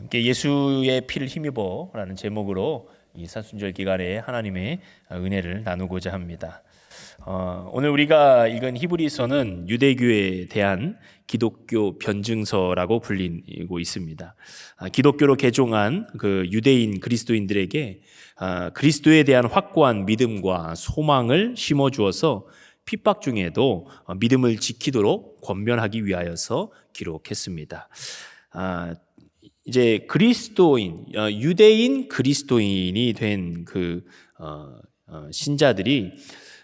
함께 예수의 피를 힘입어라는 제목으로 이 사순절 기간에 하나님의 은혜를 나누고자 합니다. 어, 오늘 우리가 읽은 히브리서는 유대교에 대한 기독교 변증서라고 불리고 있습니다. 아, 기독교로 개종한 그 유대인 그리스도인들에게 아, 그리스도에 대한 확고한 믿음과 소망을 심어 주어서 핍박 중에도 어, 믿음을 지키도록 권면하기 위하여서 기록했습니다. 아, 이제 그리스도인, 어, 유대인 그리스도인이 된그 신자들이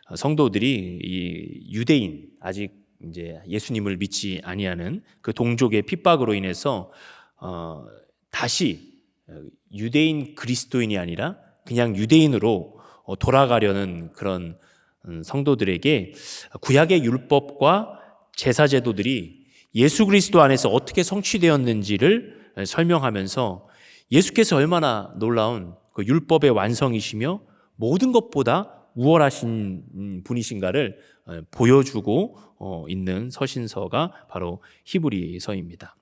어, 성도들이 이 유대인 아직 이제 예수님을 믿지 아니하는 그 동족의 핍박으로 인해서 어, 다시 유대인 그리스도인이 아니라 그냥 유대인으로 어, 돌아가려는 그런 음, 성도들에게 구약의 율법과 제사 제도들이 예수 그리스도 안에서 어떻게 성취되었는지를 설명하면서 예수께서 얼마나 놀라운 그 율법의 완성이시며 모든 것보다 우월하신 분이신가를 어, 보여주고 어, 있는 서신서가 바로 히브리서입니다.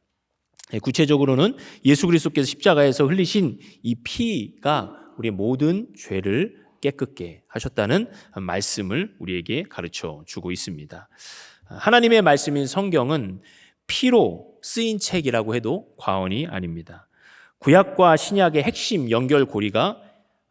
예, 구체적으로는 예수 그리스도께서 십자가에서 흘리신 이 피가 우리 모든 죄를 깨끗게 하셨다는 말씀을 우리에게 가르쳐 주고 있습니다. 하나님의 말씀인 성경은 피로 쓰인 책이라고 해도 과언이 아닙니다. 구약과 신약의 핵심 연결고리가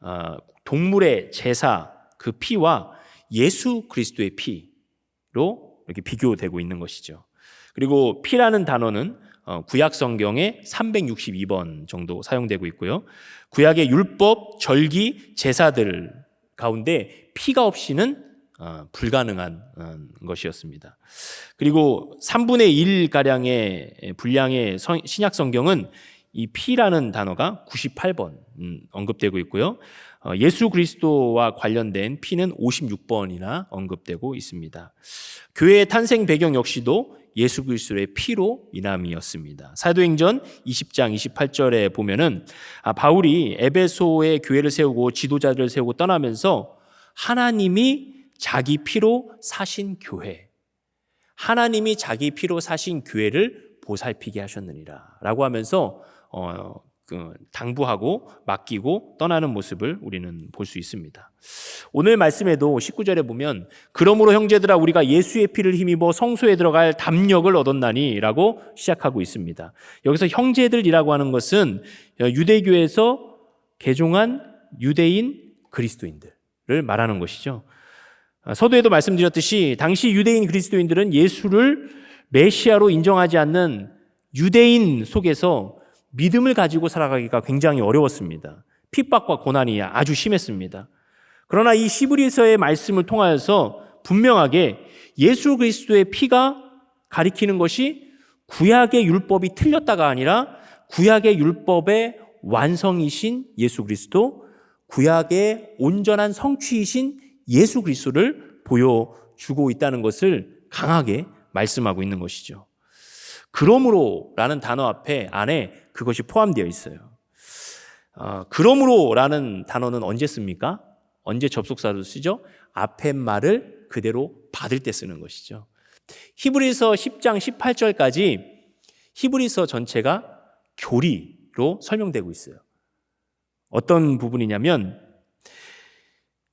어, 동물의 제사 그 피와 예수 그리스도의 피로 이렇게 비교되고 있는 것이죠. 그리고 피라는 단어는 어, 구약 성경에 362번 정도 사용되고 있고요. 구약의 율법, 절기, 제사들 가운데 피가 없이는 어, 불가능한 어, 것이었습니다. 그리고 3분의 1 가량의 분량의 신약 성경은 이 피라는 단어가 98번 음, 언급되고 있고요. 어, 예수 그리스도와 관련된 피는 56번이나 언급되고 있습니다. 교회의 탄생 배경 역시도 예수 그리스도의 피로 인함이었습니다. 사도행전 20장 28절에 보면은 아, 바울이 에베소에 교회를 세우고 지도자들을 세우고 떠나면서 하나님이 자기 피로 사신 교회, 하나님이 자기 피로 사신 교회를 보살피게 하셨느니라 라고 하면서 어, 그 당부하고 맡기고 떠나는 모습을 우리는 볼 수 있습니다. 오늘 말씀에도 19절에 보면 그러므로 형제들아 우리가 예수의 피를 힘입어 성소에 들어갈 담력을 얻었나니라고 시작하고 있습니다. 여기서 형제들이라고 하는 것은 유대교에서 개종한 유대인 그리스도인들을 말하는 것이죠. 서두에도 말씀드렸듯이 당시 유대인 그리스도인들은 예수를 메시아로 인정하지 않는 유대인 속에서 믿음을 가지고 살아가기가 굉장히 어려웠습니다. 핍박과 고난이 아주 심했습니다. 그러나 이 시브리서의 말씀을 통하여서 분명하게 예수 그리스도의 피가 가리키는 것이 구약의 율법이 틀렸다가 아니라 구약의 율법의 완성이신 예수 그리스도, 구약의 온전한 성취이신 예수 그리스도를 보여주고 있다는 것을 강하게 말씀하고 있는 것이죠. 그러므로라는 단어 앞에 안에 그것이 포함되어 있어요. 어, 그러므로라는 단어는 언제 씁니까? 언제 접속사로 쓰죠? 앞에 말을 그대로 받을 때 쓰는 것이죠. 히브리서 10장 18절까지 히브리서 전체가 교리로 설명되고 있어요. 어떤 부분이냐면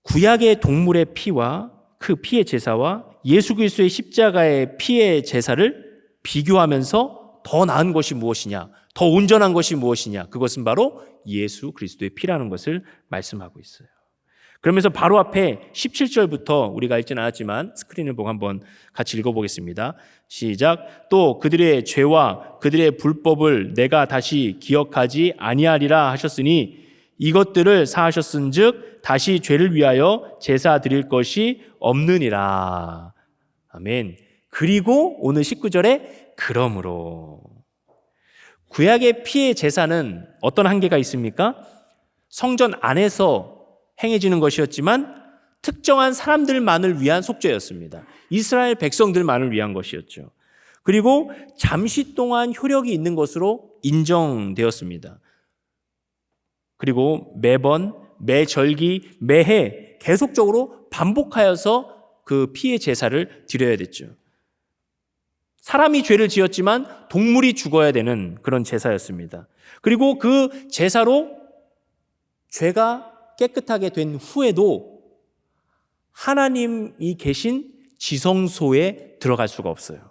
구약의 동물의 피와 그 피의 제사와 예수 그리스도의 십자가의 피의 제사를 비교하면서 더 나은 것이 무엇이냐, 더 온전한 것이 무엇이냐, 그것은 바로 예수 그리스도의 피라는 것을 말씀하고 있어요. 그러면서 바로 앞에 17절부터 우리가 읽진 않았지만 스크린을 보고 한번 같이 읽어보겠습니다. 시작. 또 그들의 죄와 그들의 불법을 내가 다시 기억하지 아니하리라 하셨으니 이것들을 사하셨은즉 다시 죄를 위하여 제사 드릴 것이 없느니라. 아멘. 그리고 오늘 19절에 그러므로 구약의 피의 제사는 어떤 한계가 있습니까? 성전 안에서 행해지는 것이었지만 특정한 사람들만을 위한 속죄였습니다. 이스라엘 백성들만을 위한 것이었죠. 그리고 잠시 동안 효력이 있는 것으로 인정되었습니다. 그리고 매번, 매절기, 매해 계속적으로 반복하여서 그 피의 제사를 드려야 됐죠. 사람이 죄를 지었지만 동물이 죽어야 되는 그런 제사였습니다. 그리고 그 제사로 죄가 깨끗하게 된 후에도 하나님이 계신 지성소에 들어갈 수가 없어요.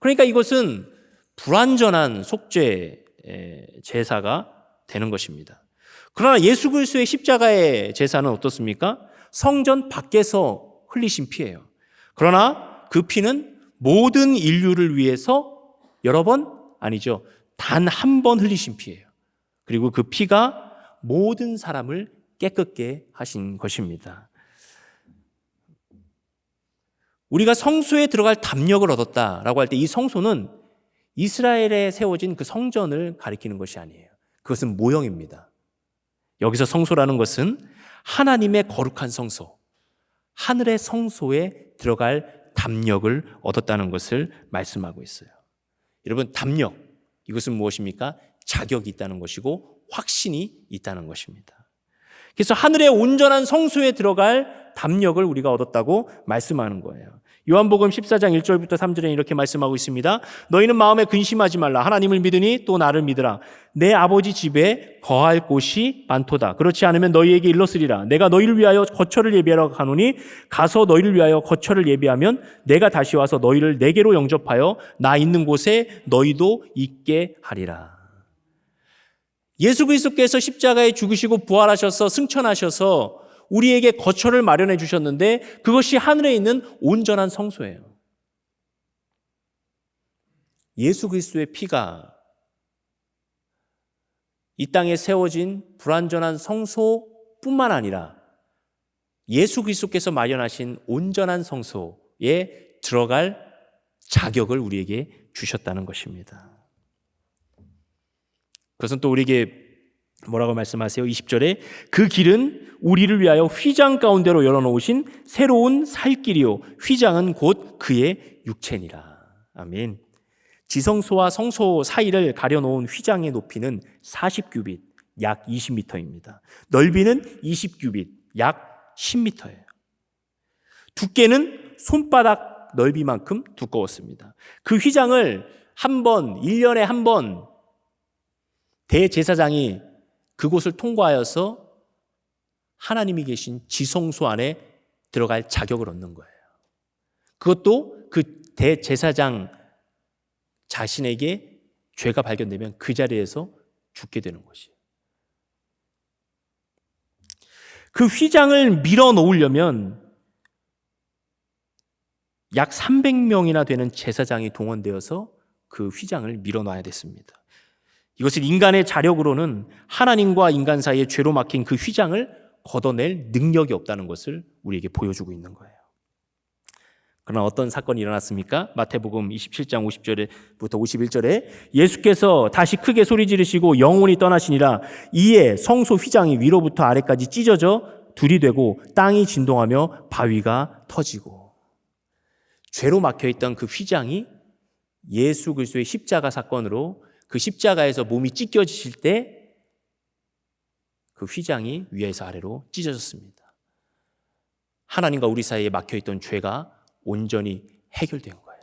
그러니까 이것은 불완전한 속죄 제사가 되는 것입니다. 그러나 예수 그리스도의 십자가의 제사는 어떻습니까? 성전 밖에서 흘리신 피예요. 그러나 그 피는 모든 인류를 위해서 여러 번 아니죠. 단 한 번 흘리신 피예요. 그리고 그 피가 모든 사람을 깨끗게 하신 것입니다. 우리가 성소에 들어갈 담력을 얻었다라고 할 때 이 성소는 이스라엘에 세워진 그 성전을 가리키는 것이 아니에요. 그것은 모형입니다. 여기서 성소라는 것은 하나님의 거룩한 성소, 하늘의 성소에 들어갈 담력을 얻었다는 것을 말씀하고 있어요. 여러분, 담력, 이것은 무엇입니까? 자격이 있다는 것이고 확신이 있다는 것입니다. 그래서 하늘의 온전한 성소에 들어갈 담력을 우리가 얻었다고 말씀하는 거예요. 요한복음 14장 1절부터 3절에 이렇게 말씀하고 있습니다. 너희는 마음에 근심하지 말라. 하나님을 믿으니 또 나를 믿으라. 내 아버지 집에 거할 곳이 많도다. 그렇지 않으면 너희에게 일렀으리라. 내가 너희를 위하여 거처를 예비하러 가노니 가서 너희를 위하여 거처를 예비하면 내가 다시 와서 너희를 내게로 영접하여 나 있는 곳에 너희도 있게 하리라. 예수 그리스도께서 십자가에 죽으시고 부활하셔서 승천하셔서 우리에게 거처를 마련해 주셨는데 그것이 하늘에 있는 온전한 성소예요. 예수 그리스도의 피가 이 땅에 세워진 불완전한 성소뿐만 아니라 예수 그리스도께서 마련하신 온전한 성소에 들어갈 자격을 우리에게 주셨다는 것입니다. 그것은 또 우리에게 뭐라고 말씀하세요? 20절에 그 길은 우리를 위하여 휘장 가운데로 열어놓으신 새로운 살 길이요. 휘장은 곧 그의 육체니라. 아멘. 지성소와 성소 사이를 가려놓은 휘장의 높이는 40규빗, 약 20m입니다. 넓이는 20규빗, 약 10m예요. 두께는 손바닥 넓이만큼 두꺼웠습니다. 그 휘장을 한 번, 1년에 한 번 대제사장이 그곳을 통과하여서 하나님이 계신 지성소 안에 들어갈 자격을 얻는 거예요. 그것도 그 대제사장 자신에게 죄가 발견되면 그 자리에서 죽게 되는 것이에요. 그 휘장을 밀어 놓으려면 약 300명이나 되는 제사장이 동원되어서 그 휘장을 밀어 놔야 됐습니다. 이것은 인간의 자력으로는 하나님과 인간 사이에 죄로 막힌 그 휘장을 걷어낼 능력이 없다는 것을 우리에게 보여주고 있는 거예요. 그러나 어떤 사건이 일어났습니까? 마태복음 27장 50절부터 51절에 예수께서 다시 크게 소리 지르시고 영혼이 떠나시니라 이에 성소 휘장이 위로부터 아래까지 찢어져 둘이 되고 땅이 진동하며 바위가 터지고 죄로 막혀 있던 그 휘장이 예수 그리스도의 십자가 사건으로 그 십자가에서 몸이 찢겨지실 때 그 휘장이 위에서 아래로 찢어졌습니다. 하나님과 우리 사이에 막혀 있던 죄가 온전히 해결된 거예요.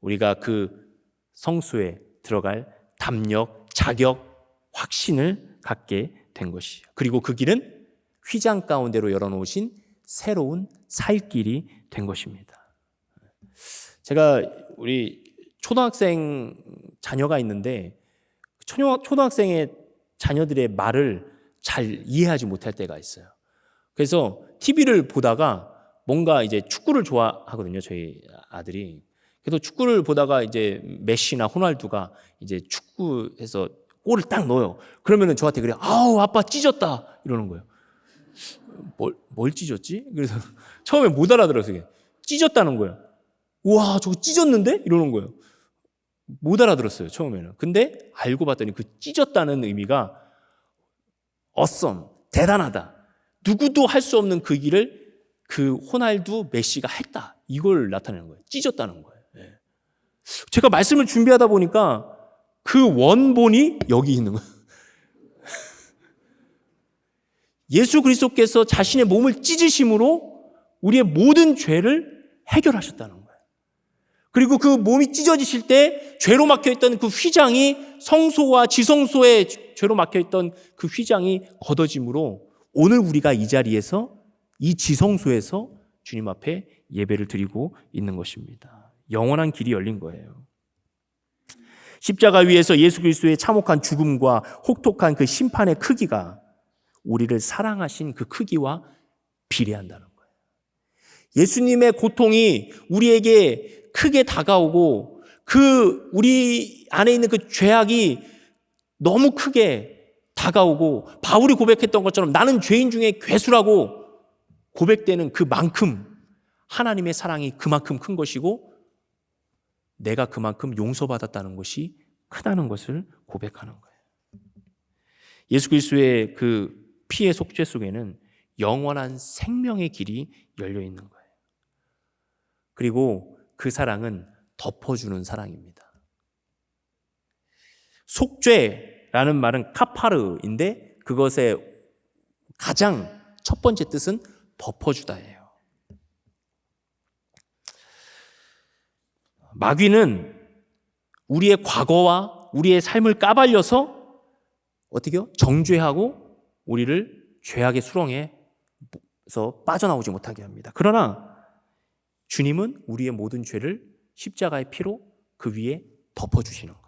우리가 그 성수에 들어갈 담력, 자격, 확신을 갖게 된 것이에요. 그리고 그 길은 휘장 가운데로 열어놓으신 새로운 살 길이 된 것입니다. 제가 우리 초등학생 자녀가 있는데 초등학생의 자녀들의 말을 잘 이해하지 못할 때가 있어요. 그래서 TV를 보다가 뭔가 이제 축구를 좋아하거든요, 저희 아들이. 그래서 축구를 보다가 이제 메시나 호날두가 이제 축구해서 골을 딱 넣어요. 그러면은 저한테 그래, 아우, 아빠 찢었다. 이러는 거예요. 뭘, 뭘 찢었지? 그래서 처음에 못 알아들어서 찢었다는 거예요. 우와, 저거 찢었는데? 이러는 거예요. 못 알아들었어요, 처음에는. 근데 알고 봤더니 그 찢었다는 의미가 awesome, 대단하다. 누구도 할 수 없는 그 길을 그 호날두 메시가 했다. 이걸 나타내는 거예요. 찢었다는 거예요. 예. 제가 말씀을 준비하다 보니까 그 원본이 여기 있는 거예요. 예수 그리스도께서 자신의 몸을 찢으심으로 우리의 모든 죄를 해결하셨다는 거예요. 그리고 그 몸이 찢어지실 때 죄로 막혀 있던 그 휘장이 성소와 지성소에 죄로 막혀 있던 그 휘장이 걷어짐으로 오늘 우리가 이 자리에서 이 지성소에서 주님 앞에 예배를 드리고 있는 것입니다. 영원한 길이 열린 거예요. 십자가 위에서 예수 그리스도의 참혹한 죽음과 혹독한 그 심판의 크기가 우리를 사랑하신 그 크기와 비례한다는 거예요. 예수님의 고통이 우리에게 크게 다가오고 그 우리 안에 있는 그 죄악이 너무 크게 다가오고 바울이 고백했던 것처럼 나는 죄인 중에 괴수라고 고백되는 그만큼 하나님의 사랑이 그만큼 큰 것이고 내가 그만큼 용서받았다는 것이 크다는 것을 고백하는 거예요. 예수 그리스도의 그 피의 속죄 속에는 영원한 생명의 길이 열려 있는 거예요. 그리고 그 사랑은 덮어주는 사랑입니다. 속죄라는 말은 카파르인데 그것의 가장 첫 번째 뜻은 덮어주다예요. 마귀는 우리의 과거와 우리의 삶을 까발려서 어떻게요? 정죄하고 우리를 죄악의 수렁에서 빠져나오지 못하게 합니다. 그러나 주님은 우리의 모든 죄를 십자가의 피로 그 위에 덮어주시는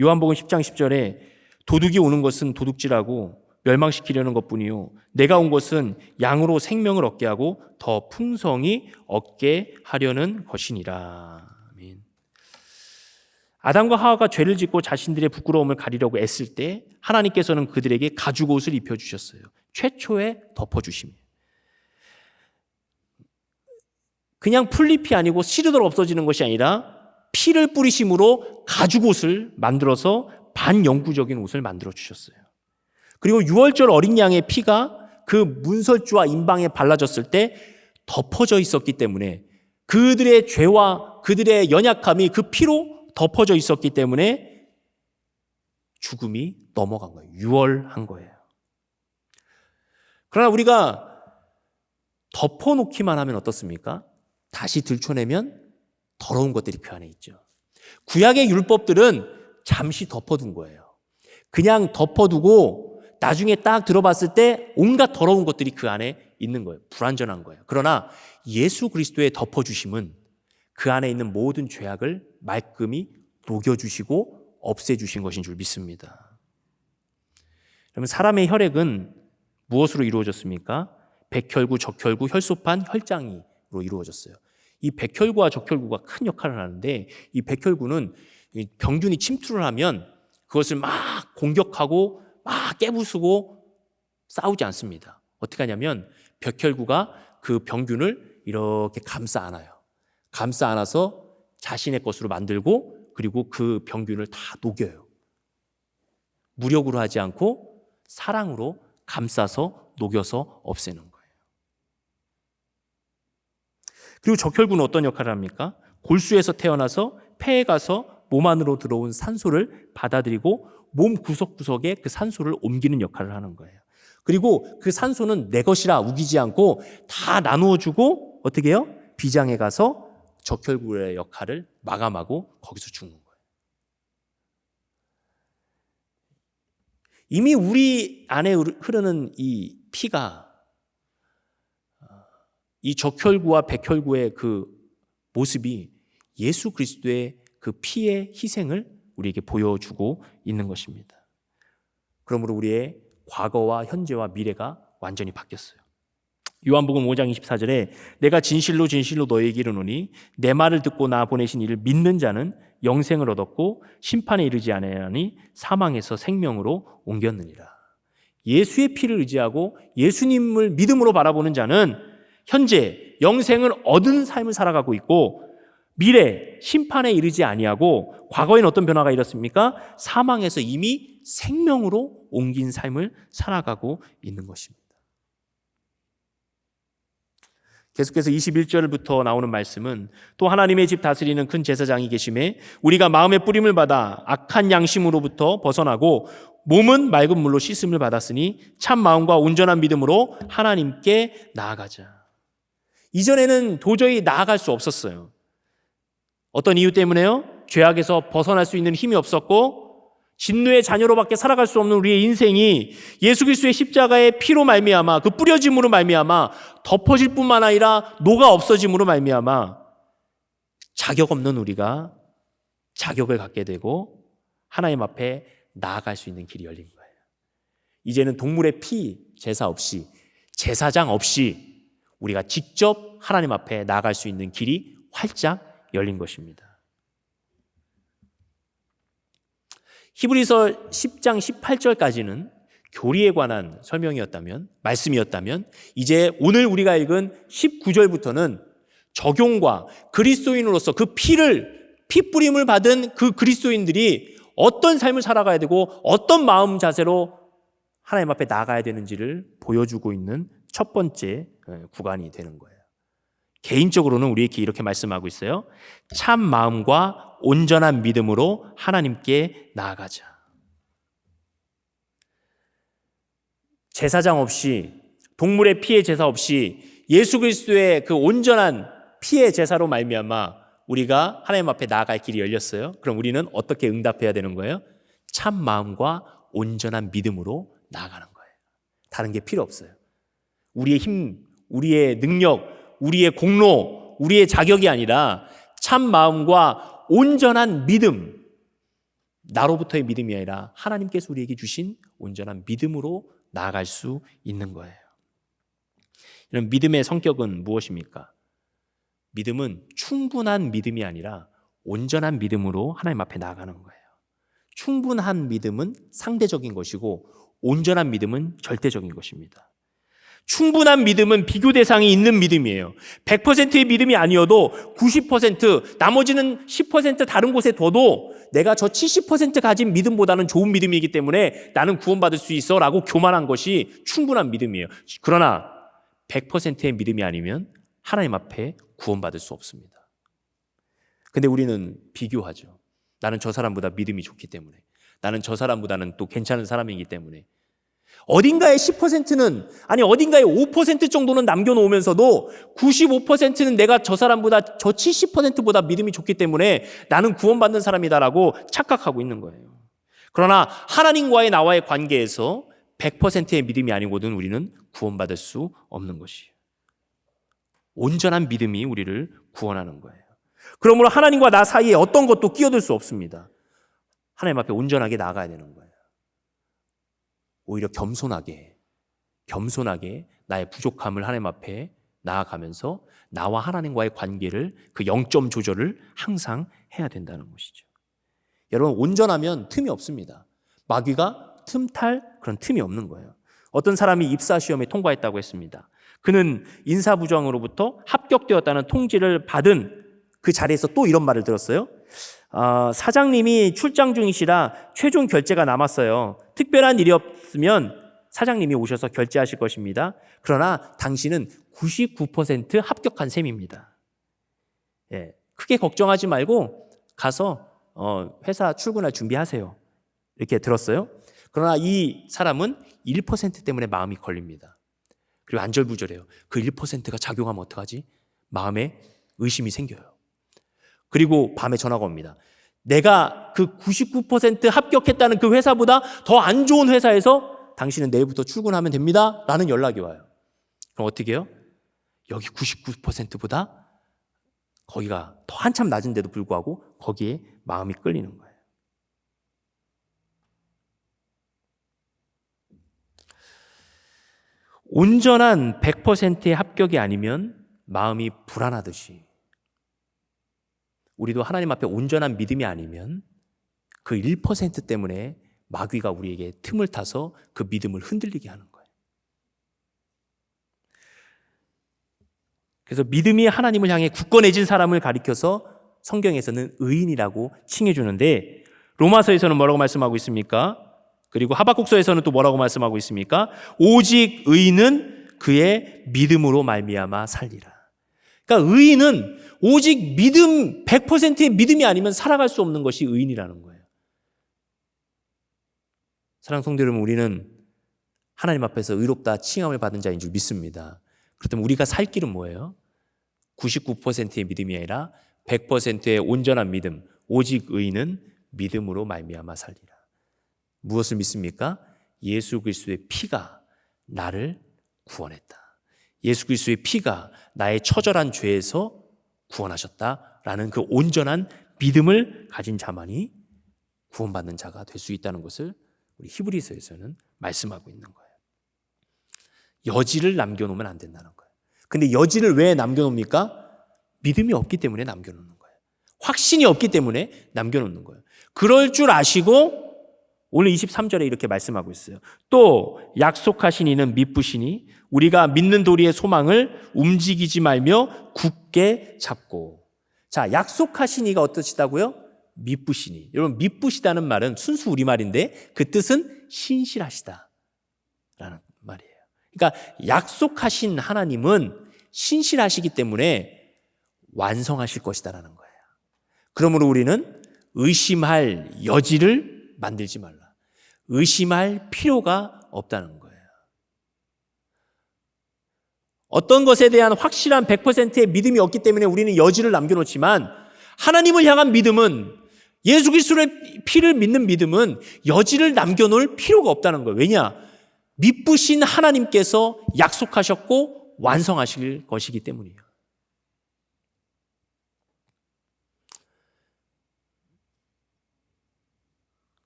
요. 요한복음 10장 10절에 도둑이 오는 것은 도둑질하고 멸망시키려는 것뿐이요. 내가 온 것은 양으로 생명을 얻게 하고 더 풍성히 얻게 하려는 것이니라. 아담과 하와가 죄를 짓고 자신들의 부끄러움을 가리려고 애쓸 때 하나님께서는 그들에게 가죽 옷을 입혀 주셨어요. 최초의 덮어 주심이에요. 그냥 풀잎이 아니고 씨르도록 없어지는 것이 아니라 피를 뿌리심으로 가죽 옷을 만들어서 반영구적인 옷을 만들어 주셨어요. 그리고 6월절 어린 양의 피가 그 문설주와 임방에 발라졌을 때 덮어져 있었기 때문에 그들의 죄와 그들의 연약함이 그 피로 덮어져 있었기 때문에 죽음이 넘어간 거예요. 6월한 거예요. 그러나 우리가 덮어놓기만 하면 어떻습니까? 다시 들춰내면 더러운 것들이 그 안에 있죠. 구약의 율법들은 잠시 덮어둔 거예요. 그냥 덮어두고 나중에 딱 들어봤을 때 온갖 더러운 것들이 그 안에 있는 거예요. 불완전한 거예요. 그러나 예수 그리스도의 덮어주심은 그 안에 있는 모든 죄악을 말끔히 녹여주시고 없애주신 것인 줄 믿습니다. 그러면 사람의 혈액은 무엇으로 이루어졌습니까? 백혈구, 적혈구, 혈소판, 혈장으로 이루어졌어요. 이 백혈구와 적혈구가 큰 역할을 하는데 이 백혈구는 병균이 침투를 하면 그것을 막 공격하고 막 깨부수고 싸우지 않습니다. 어떻게 하냐면 백혈구가 그 병균을 이렇게 감싸 안아요. 감싸 안아서 자신의 것으로 만들고 그리고 그 병균을 다 녹여요. 무력으로 하지 않고 사랑으로 감싸서 녹여서 없애는 거예요. 그리고 적혈구는 어떤 역할을 합니까? 골수에서 태어나서 폐에 가서 몸 안으로 들어온 산소를 받아들이고 몸 구석구석에 그 산소를 옮기는 역할을 하는 거예요. 그리고 그 산소는 내 것이라 우기지 않고 다 나누어 주고 어떻게 해요? 비장에 가서 적혈구의 역할을 마감하고 거기서 죽는 거예요. 이미 우리 안에 흐르는 이 피가 이 적혈구와 백혈구의 그 모습이 예수 그리스도의 그 피의 희생을 우리에게 보여주고 있는 것입니다. 그러므로 우리의 과거와 현재와 미래가 완전히 바뀌었어요. 요한복음 5장 24절에 내가 진실로 진실로 너에게 이르노니 내 말을 듣고 나 보내신 이를 믿는 자는 영생을 얻었고 심판에 이르지 아니하니 사망에서 생명으로 옮겼느니라. 예수의 피를 의지하고 예수님을 믿음으로 바라보는 자는 현재 영생을 얻은 삶을 살아가고 있고 미래 심판에 이르지 아니하고 과거에는 어떤 변화가 일었습니까? 사망에서 이미 생명으로 옮긴 삶을 살아가고 있는 것입니다. 계속해서 21절부터 나오는 말씀은 또 하나님의 집 다스리는 큰 제사장이 계심에 우리가 마음의 뿌림을 받아 악한 양심으로부터 벗어나고 몸은 맑은 물로 씻음을 받았으니 참 마음과 온전한 믿음으로 하나님께 나아가자. 이전에는 도저히 나아갈 수 없었어요. 어떤 이유 때문에요? 죄악에서 벗어날 수 있는 힘이 없었고 진노의 자녀로밖에 살아갈 수 없는 우리의 인생이 예수 그리스도의 십자가의 피로 말미암아 그 뿌려짐으로 말미암아 덮어질 뿐만 아니라 녹아 없어짐으로 말미암아 자격 없는 우리가 자격을 갖게 되고 하나님 앞에 나아갈 수 있는 길이 열린 거예요. 이제는 동물의 피 제사 없이 제사장 없이 우리가 직접 하나님 앞에 나아갈 수 있는 길이 활짝 열린 것입니다. 히브리서 10장 18절까지는 교리에 관한 설명이었다면 말씀이었다면 이제 오늘 우리가 읽은 19절부터는 적용과 그리스도인으로서 그 피를 피 뿌림을 받은 그 그리스도인들이 어떤 삶을 살아가야 되고 어떤 마음 자세로 하나님 앞에 나가야 되는지를 보여주고 있는 첫 번째 구간이 되는 거예요. 개인적으로는 우리에게 이렇게 말씀하고 있어요. 참 마음과 온전한 믿음으로 하나님께 나아가자. 제사장 없이 동물의 피의 제사 없이 예수 그리스도의 그 온전한 피의 제사로 말미암아 우리가 하나님 앞에 나아갈 길이 열렸어요. 그럼 우리는 어떻게 응답해야 되는 거예요? 참 마음과 온전한 믿음으로 나아가는 거예요. 다른 게 필요 없어요. 우리의 힘, 우리의 능력, 우리의 공로, 우리의 자격이 아니라 참 마음과 온전한 믿음, 나로부터의 믿음이 아니라 하나님께서 우리에게 주신 온전한 믿음으로 나아갈 수 있는 거예요. 이런 믿음의 성격은 무엇입니까? 믿음은 충분한 믿음이 아니라 온전한 믿음으로 하나님 앞에 나아가는 거예요. 충분한 믿음은 상대적인 것이고 온전한 믿음은 절대적인 것입니다. 충분한 믿음은 비교 대상이 있는 믿음이에요. 100%의 믿음이 아니어도 90% 나머지는 10% 다른 곳에 둬도 내가 저 70% 가진 믿음보다는 좋은 믿음이기 때문에 나는 구원받을 수 있어 라고 교만한 것이 충분한 믿음이에요. 그러나 100%의 믿음이 아니면 하나님 앞에 구원받을 수 없습니다. 근데 우리는 비교하죠. 나는 저 사람보다 믿음이 좋기 때문에. 나는 저 사람보다는 또 괜찮은 사람이기 때문에. 어딘가에 10%는 아니 어딘가에 5% 정도는 남겨놓으면서도 95%는 내가 저 사람보다 저 70%보다 믿음이 좋기 때문에 나는 구원받는 사람이다라고 착각하고 있는 거예요. 그러나 하나님과의 나와의 관계에서 100%의 믿음이 아니거든 우리는 구원받을 수 없는 것이에요. 온전한 믿음이 우리를 구원하는 거예요. 그러므로 하나님과 나 사이에 어떤 것도 끼어들 수 없습니다. 하나님 앞에 온전하게 나가야 되는 거예요. 오히려 겸손하게, 겸손하게 나의 부족함을 하나님 앞에 나아가면서 나와 하나님과의 관계를 그 0점 조절을 항상 해야 된다는 것이죠. 여러분, 온전하면 틈이 없습니다. 마귀가 틈탈 그런 틈이 없는 거예요. 어떤 사람이 입사 시험에 통과했다고 했습니다. 그는 인사부장으로부터 합격되었다는 통지를 받은 그 자리에서 또 이런 말을 들었어요. 어, 사장님이 출장 중이시라 최종 결제가 남았어요. 특별한 일이 없으면 사장님이 오셔서 결제하실 것입니다. 그러나 당신은 99% 합격한 셈입니다. 예, 크게 걱정하지 말고 가서 어, 회사 출근할 준비하세요. 이렇게 들었어요. 그러나 이 사람은 1% 때문에 마음이 걸립니다. 그리고 안절부절해요. 그 1%가 작용하면 어떡하지? 마음에 의심이 생겨요. 그리고 밤에 전화가 옵니다. 내가 그 99% 합격했다는 그 회사보다 더 안 좋은 회사에서 당신은 내일부터 출근하면 됩니다. 라는 연락이 와요. 그럼 어떻게 해요? 여기 99%보다 거기가 더 한참 낮은데도 불구하고 거기에 마음이 끌리는 거예요. 온전한 100%의 합격이 아니면 마음이 불안하듯이 우리도 하나님 앞에 온전한 믿음이 아니면 그 1% 때문에 마귀가 우리에게 틈을 타서 그 믿음을 흔들리게 하는 거예요. 그래서 믿음이 하나님을 향해 굳건해진 사람을 가리켜서 성경에서는 의인이라고 칭해 주는데 로마서에서는 뭐라고 말씀하고 있습니까? 그리고 하박국서에서는 또 뭐라고 말씀하고 있습니까? 오직 의인은 그의 믿음으로 말미암아 살리라. 그러니까 의인은 오직 믿음 100%의 믿음이 아니면 살아갈 수 없는 것이 의인이라는 거예요. 사랑 성도 여러분, 우리는 하나님 앞에서 의롭다 칭함을 받은 자인 줄 믿습니다. 그렇다면 우리가 살 길은 뭐예요? 99%의 믿음이 아니라 100%의 온전한 믿음, 오직 의인은 믿음으로 말미암아 살리라. 무엇을 믿습니까? 예수 그리스도의 피가 나를 구원했다. 예수 그리스도의 피가 나의 처절한 죄에서 구원하셨다라는 그 온전한 믿음을 가진 자만이 구원받는 자가 될 수 있다는 것을 우리 히브리서에서는 말씀하고 있는 거예요. 여지를 남겨놓으면 안 된다는 거예요. 근데 여지를 왜 남겨놓습니까? 믿음이 없기 때문에 남겨놓는 거예요. 확신이 없기 때문에 남겨놓는 거예요. 그럴 줄 아시고 오늘 23절에 이렇게 말씀하고 있어요. 또 약속하신 이는 미쁘시니 우리가 믿는 도리의 소망을 움직이지 말며 굳게 잡고. 자, 약속하신 이가 어떠시다고요? 미쁘시니. 여러분, 미쁘시다는 말은 순수 우리말인데 그 뜻은 신실하시다. 라는 말이에요. 그러니까 약속하신 하나님은 신실하시기 때문에 완성하실 것이다라는 거예요. 그러므로 우리는 의심할 여지를 만들지 말라. 의심할 필요가 없다는 거예요. 어떤 것에 대한 확실한 100%의 믿음이 없기 때문에 우리는 여지를 남겨놓지만 하나님을 향한 믿음은 예수 그리스도의 피를 믿는 믿음은 여지를 남겨놓을 필요가 없다는 거예요. 왜냐? 믿부신 하나님께서 약속하셨고 완성하실 것이기 때문이에요.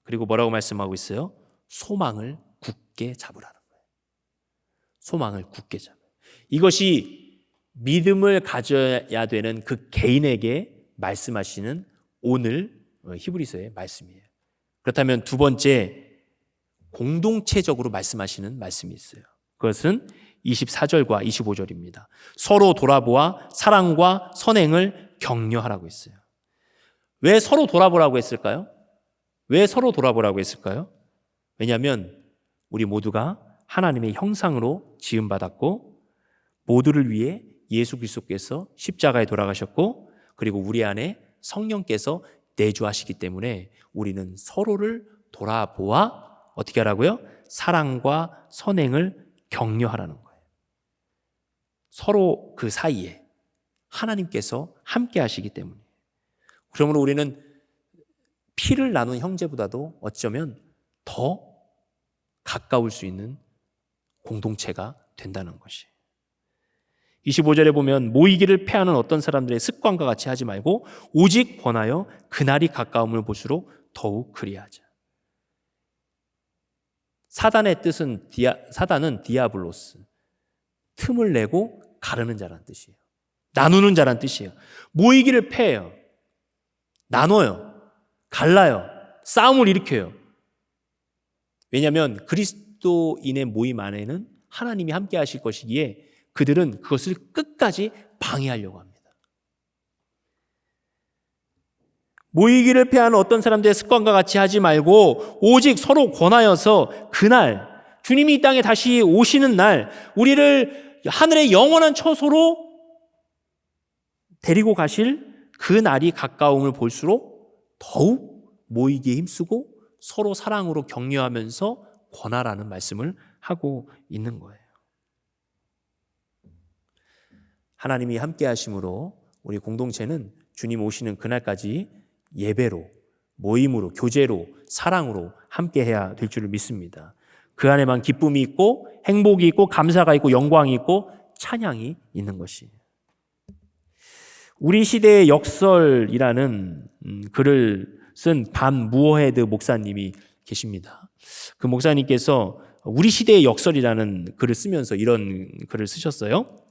그리고 뭐라고 말씀하고 있어요? 소망을 굳게 잡으라는 거예요. 소망을 굳게 잡아. 이것이 믿음을 가져야 되는 그 개인에게 말씀하시는 오늘 히브리서의 말씀이에요. 그렇다면 두 번째 공동체적으로 말씀하시는 말씀이 있어요. 그것은 24절과 25절입니다. 서로 돌아보아 사랑과 선행을 격려하라고 했어요. 왜 서로 돌아보라고 했을까요? 왜 서로 돌아보라고 했을까요? 왜냐하면 우리 모두가 하나님의 형상으로 지음받았고 모두를 위해 예수 그리스도께서 십자가에 돌아가셨고 그리고 우리 안에 성령께서 내주하시기 때문에 우리는 서로를 돌아보아 어떻게 하라고요? 사랑과 선행을 격려하라는 거예요. 서로 그 사이에 하나님께서 함께 하시기 때문에. 그러므로 우리는 피를 나눈 형제보다도 어쩌면 더 가까울 수 있는 공동체가 된다는 것이. 25절에 보면 모이기를 패하는 어떤 사람들의 습관과 같이 하지 말고 오직 권하여 그날이 가까움을 볼수록 더욱 그리하자. 사단의 뜻은 디아, 사단은 디아블로스. 틈을 내고 가르는 자란 뜻이에요. 나누는 자란 뜻이에요. 모이기를 패해요. 나눠요. 갈라요. 싸움을 일으켜요. 왜냐하면 그리스도인의 모임 안에는 하나님이 함께 하실 것이기에 그들은 그것을 끝까지 방해하려고 합니다. 모이기를 패하는 어떤 사람들의 습관과 같이 하지 말고 오직 서로 권하여서 그날 주님이 이 땅에 다시 오시는 날 우리를 하늘의 영원한 처소로 데리고 가실 그 날이 가까움을 볼수록 더욱 모이기에 힘쓰고 서로 사랑으로 격려하면서 권하라는 말씀을 하고 있는 거예요. 하나님이 함께 하심으로 우리 공동체는 주님 오시는 그날까지 예배로, 모임으로, 교제로, 사랑으로 함께 해야 될 줄을 믿습니다. 그 안에만 기쁨이 있고, 행복이 있고, 감사가 있고, 영광이 있고, 찬양이 있는 것이. 우리 시대의 역설이라는 음, 글을 쓴 반 무어헤드 목사님이 계십니다. 그 목사님께서 우리 시대의 역설이라는 글을 쓰면서 이런 글을 쓰셨어요.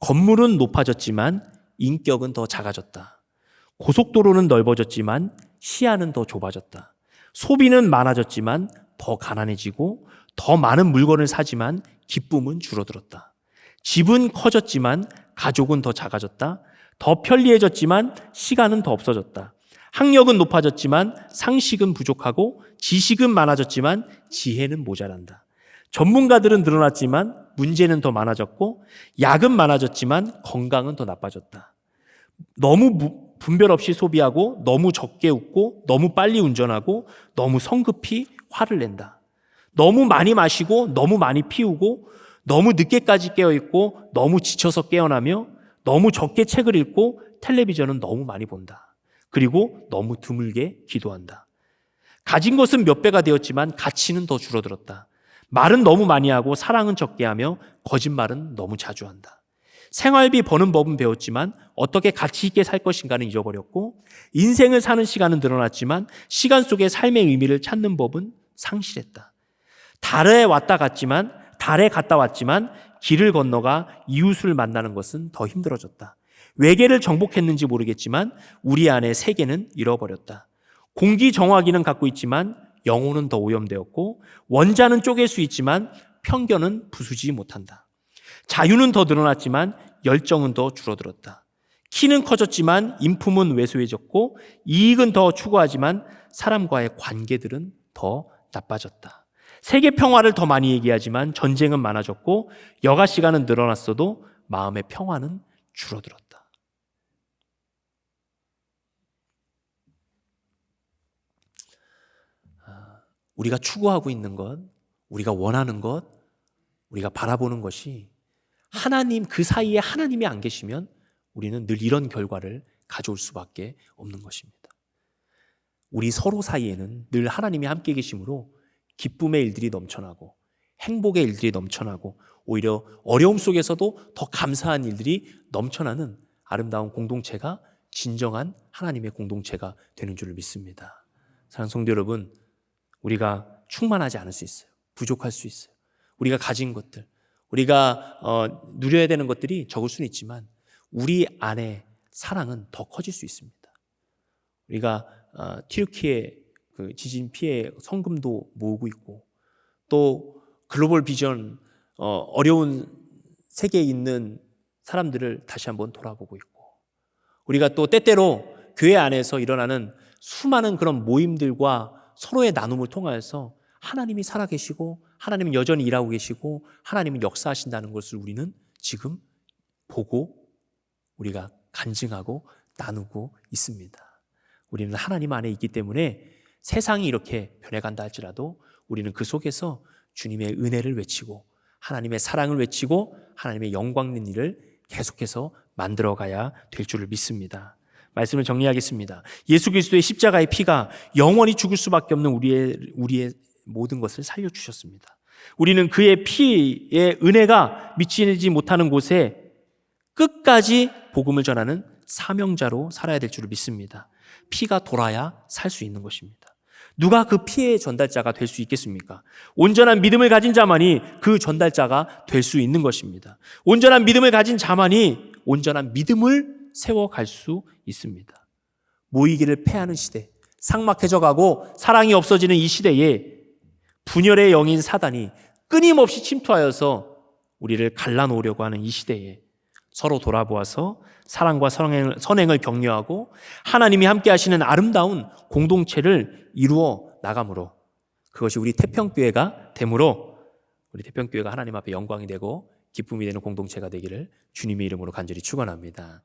건물은 높아졌지만 인격은 더 작아졌다. 고속도로는 넓어졌지만 시야는 더 좁아졌다. 소비는 많아졌지만 더 가난해지고 더 많은 물건을 사지만 기쁨은 줄어들었다. 집은 커졌지만 가족은 더 작아졌다. 더 편리해졌지만 시간은 더 없어졌다. 학력은 높아졌지만 상식은 부족하고 지식은 많아졌지만 지혜는 모자란다. 전문가들은 늘어났지만 문제는 더 많아졌고 약은 많아졌지만 건강은 더 나빠졌다. 너무 분별 없이 소비하고 너무 적게 웃고 너무 빨리 운전하고 너무 성급히 화를 낸다. 너무 많이 마시고 너무 많이 피우고 너무 늦게까지 깨어 있고 너무 지쳐서 깨어나며 너무 적게 책을 읽고 텔레비전은 너무 많이 본다. 그리고 너무 드물게 기도한다. 가진 것은 몇 배가 되었지만 가치는 더 줄어들었다. 말은 너무 많이 하고 사랑은 적게 하며 거짓말은 너무 자주 한다. 생활비 버는 법은 배웠지만 어떻게 가치 있게 살 것인가는 잊어버렸고 인생을 사는 시간은 늘어났지만 시간 속에 삶의 의미를 찾는 법은 상실했다. 달에 왔다 갔지만 달에 갔다 왔지만 길을 건너가 이웃을 만나는 것은 더 힘들어졌다. 외계를 정복했는지 모르겠지만 우리 안에 세계는 잃어버렸다. 공기 정화기는 갖고 있지만 영혼은 더 오염되었고 원자는 쪼갤 수 있지만 편견은 부수지 못한다. 자유는 더 늘어났지만 열정은 더 줄어들었다. 키는 커졌지만 인품은 왜소해졌고 이익은 더 추구하지만 사람과의 관계들은 더 나빠졌다. 세계 평화를 더 많이 얘기하지만 전쟁은 많아졌고 여가 시간은 늘어났어도 마음의 평화는 줄어들었다. 아, 우리가 추구하고 있는 것, 우리가 원하는 것, 우리가 바라보는 것이 하나님 그 사이에 하나님이 안 계시면 우리는 늘 이런 결과를 가져올 수밖에 없는 것입니다. 우리 서로 사이에는 늘 하나님이 함께 계심으로 기쁨의 일들이 넘쳐나고 행복의 일들이 넘쳐나고 오히려 어려움 속에서도 더 감사한 일들이 넘쳐나는 아름다운 공동체가 진정한 하나님의 공동체가 되는 줄을 믿습니다. 사랑하는 성도 여러분, 우리가 충만하지 않을 수 있어요. 부족할 수 있어요. 우리가 가진 것들, 우리가 어, 누려야 되는 것들이 적을 수는 있지만 우리 안에 사랑은 더 커질 수 있습니다. 우리가 어, 튀르키의 그 지진 피해 성금도 모으고 있고 또 글로벌 비전 어, 어려운 세계에 있는 사람들을 다시 한번 돌아보고 있고 우리가 또 때때로 교회 안에서 일어나는 수많은 그런 모임들과 서로의 나눔을 통하여서 하나님이 살아계시고 하나님은 여전히 일하고 계시고 하나님은 역사하신다는 것을 우리는 지금 보고 우리가 간증하고 나누고 있습니다. 우리는 하나님 안에 있기 때문에 세상이 이렇게 변해간다 할지라도 우리는 그 속에서 주님의 은혜를 외치고 하나님의 사랑을 외치고 하나님의 영광 있는 일을 계속해서 만들어 가야 될 줄을 믿습니다. 말씀을 정리하겠습니다. 예수 그리스도의 십자가의 피가 영원히 죽을 수밖에 없는 우리의 우리의 모든 것을 살려 주셨습니다. 우리는 그의 피의 은혜가 미치지 못하는 곳에 끝까지 복음을 전하는 사명자로 살아야 될 줄을 믿습니다. 피가 돌아야 살 수 있는 것입니다. 누가 그 피의 전달자가 될 수 있겠습니까? 온전한 믿음을 가진 자만이 그 전달자가 될 수 있는 것입니다. 온전한 믿음을 가진 자만이 온전한 믿음을 세워갈 수 있습니다. 모이기를 패하는 시대, 상막해져 가고 사랑이 없어지는 이 시대에 분열의 영인 사단이 끊임없이 침투하여서 우리를 갈라놓으려고 하는 이 시대에 서로 돌아보아서 사랑과 선행을, 선행을 격려하고 하나님이 함께 하시는 아름다운 공동체를 이루어 나감으로 그것이 우리 태평교회가 되므로 우리 태평교회가 하나님 앞에 영광이 되고 기쁨이 되는 공동체가 되기를 주님의 이름으로 간절히 축원합니다.